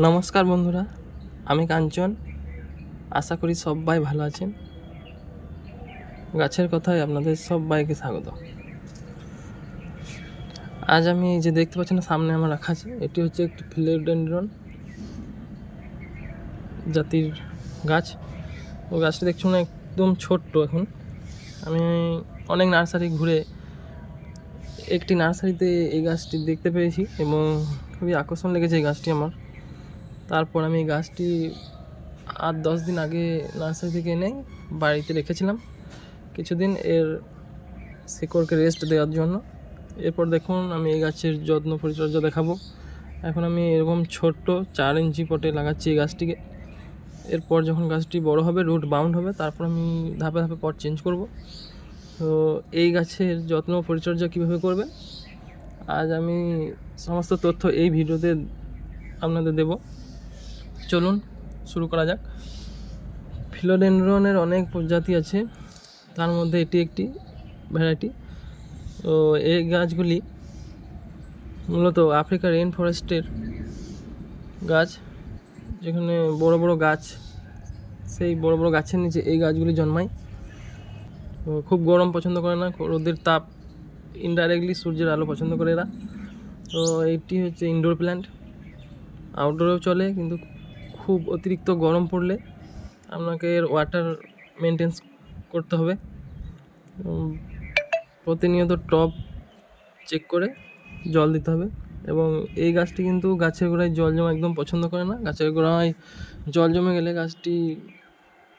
নমস্কার বন্ধুরা, আমি কাঞ্চন। আশা করি সবাই ভালো আছেন। গাছের কথায় আপনাদের সবাইকে স্বাগত। আজ আমি যে দেখতে পাচ্ছেন সামনে আমার রাখা আছে, এটি হচ্ছে একটি ফিলোডেন্ড্রন জাতির গাছ। ও গাছটি দেখছুন একদম ছোট্ট এখন। আমি অনেক নার্সারি ঘুরে একটি নার্সারিতে এই গাছটি দেখতে পেয়েছি এবং খুবই আকর্ষণ লেগেছে এই গাছটি আমার। তারপর আমি গাছটি আট দশ দিন আগে নার্সারি থেকে এনে বাড়িতে রেখেছিলাম। কিছুদিন এর শিকড়কে রেস্ট দেওয়ার জন্য। এরপর দেখুন আমি এই গাছের যত্ন পরিচর্যা দেখাবো। এখন আমি এরকম ছোট্ট চার ইঞ্চি পটে লাগাচ্ছি এই গাছটিকে। এরপর যখন গাছটি বড় হবে রুট বাউন্ড হবে, তারপর আমি ধাপে ধাপে পট চেঞ্জ করব। তো এই গাছের যত্ন পরিচর্যা কীভাবে করবে? আজ আমি সমস্ত তথ্য এই ভিডিওতে আপনাদের দেবো। চলুন, শুরু করা যাক। ফিলোডেন্ড্রনের অনেক প্রজাতি আছে, তার মধ্যে এটি একটি ভ্যারাইটি তো এই গাছগুলি মূলত আফ্রিকার রেন ফরেস্টের গাছ, যেখানে বড় বড় গাছ, সেই বড় বড় গাছের নিচে এই গাছগুলি জন্মায়। তো খুব গরম পছন্দ করে না, রোদের তাপ ইনডাইরেক্টলি সূর্যের আলো পছন্দ করে এরা। তো এইটি হচ্ছে ইনডোর প্ল্যান্ট আউটডোরেও চলে, কিন্তু খুব অতিরিক্ত গরম পড়লে আপনাকে এর ওয়াটার মেনটেন্স করতে হবে। প্রতিনিয়ত টপ চেক করে জল দিতে হবে এবং এই গাছটি কিন্তু গাছের গোড়ায় জল জমা একদম পছন্দ করে না। গাছের গোড়ায় জল জমে গেলে গাছটি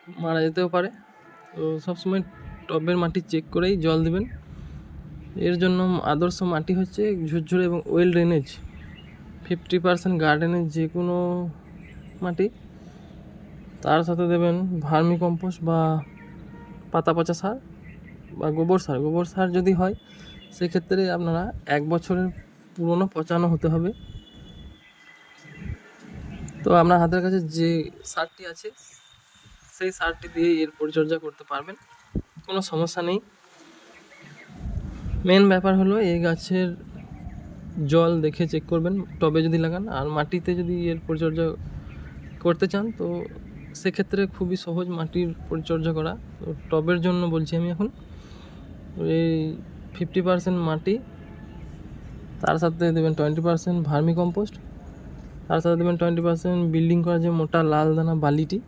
মারা যেতেও পারে। তো সবসময় টবের মাটি চেক করেই জল দিবেন। এর জন্য আদর্শ মাটি হচ্ছে ঝুরঝুরে এবং ওয়েল ড্রেনেজ ফিফটি পার্সেন্ট গার্ডেনের যে কোনো মাটি। তার সাথে দেবেন ভার্মি কম্পোস্ট বা পাতা পচা সার বা গোবর সার। গোবর সার যদি হয়, সেক্ষেত্রে আপনারা এক বছরের পুরনো পচানো হতে হবে। তো আপনার হাতের কাছে যে সারটি আছে, সেই সারটি দিয়ে এর পরিচর্যা করতে পারবেন। কোনো সমস্যা নেই। মেন ব্যাপার হলো, এই গাছের জল দেখে চেক করবেন। টবে যদি লাগান আর মাটিতে যদি এর পরিচর্যা করতে চান, তো সেক্ষেত্রে খুবই সহজ মাটির পরিচর্যা করা। তো টবের জন্য বলছি আমি এখন। এই ফিফটি পার্সেন্ট মাটি, তার সাথে দেবেন টোয়েন্টি পার্সেন্ট ভার্মি কম্পোস্ট, তার সাথে দেবেন টোয়েন্টি পার্সেন্ট বিল্ডিং করা যে মোটা লাল দানা বালিটি।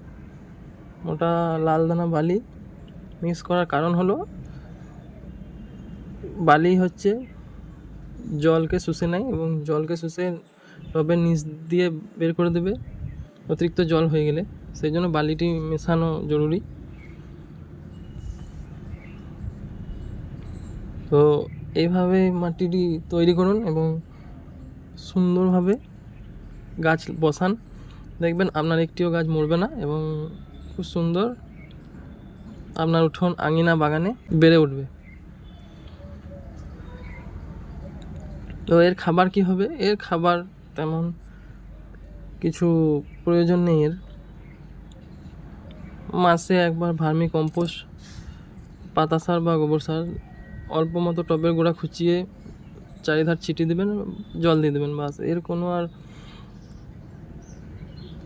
মোটা লাল দানা বালি মিক্স করার কারণ হলো, বালি হচ্ছে জলকে শুষে নেয় এবং জলকে শুষে টবের নিচ দিয়ে বের করে দেবে। অতিরিক্ত জল হয়ে গেলে, সেই জন্য বালিটি মেশানো জরুরি। তো এইভাবে মাটিটি তৈরি করুন এবং সুন্দরভাবে গাছ বসান। দেখবেন আপনার একটিও গাছ মরবে না এবং খুব সুন্দর আপনার উঠোন আঙিনা বাগানে বেড়ে উঠবে। তো এর খাবার কি হবে? এর খাবার তেমন কিছু প্রয়োজন নেই এর মাসে একবার ভার্মি কম্পোস্ট, পাতা সার বা গোবর সার, অল্প মতো টবের গোড়া খুঁচিয়ে চারিধার ছিটিয়ে দেবেন, জল দিয়ে দেবেন, বাস। এর কোনো আর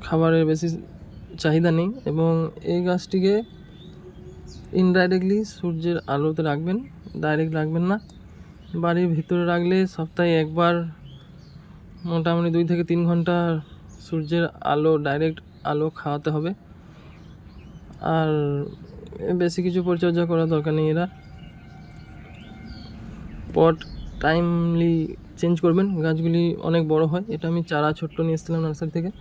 খাবারের বেশি চাহিদা নেই এবং এই গাছটিকে ইনডাইরেক্টলি সূর্যের আলোতে রাখবেন ডাইরেক্ট রাখবেন না। বাড়ির ভিতরে রাখলে সপ্তাহে একবার, মোটামুটি দুই থেকে তিন ঘণ্টা সূর্যের আলো ডাইরেক্ট আলো খাওয়াতে হবে। আর বেশি কিছু পরিচর্যা করার দরকার নেই এরা। পট টাইমলি চেঞ্জ করবেন। গাছগুলি অনেক বড় হয়। এটা আমি চারা ছোট্ট নিয়ে এসেছিলাম নার্সারি থেকে।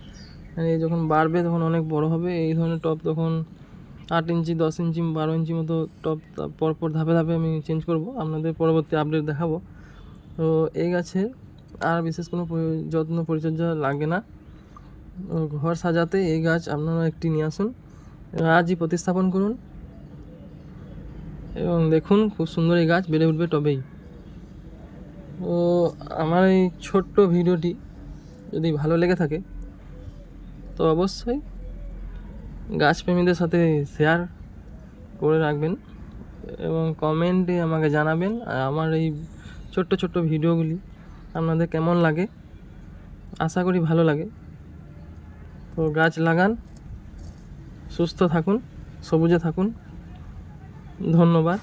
এই যখন বাড়বে তখন অনেক বড় হবে। এই ধরনের টব তখন আট ইঞ্চি, দশ ইঞ্চি, বারো ইঞ্চি মতো তা- পরপর ধাপে ধাপে আমি চেঞ্জ করব। আপনাদের পরবর্তী আপডেট দেখাবো। তো এই গাছের আর বিশেষ কোনো যত্ন, পরিচর্যা লাগে না। ঘর সাজাতে এই গাছ আপনারা একটি নিয়ে আসুন। আজই প্রতিস্থাপন করুন। এবং দেখুন খুব সুন্দর এই গাছ, বেড়ে উঠবে টবেই ও আমার এই ছোট্ট ভিডিওটি যদি ভালো লেগে থাকে, তো অবশ্যই গাছপ্রেমীদের সাথে শেয়ার করে রাখবেন এবং কমেন্টে আমাকে জানাবেন, আর আমার এই ছোট্ট ছোট্ট ভিডিওগুলি আপনাদের কেমন লাগে? আশা করি ভালো লাগে। তো গাছ লাগান সুস্থ থাকুন সবুজে থাকুন। ধন্যবাদ।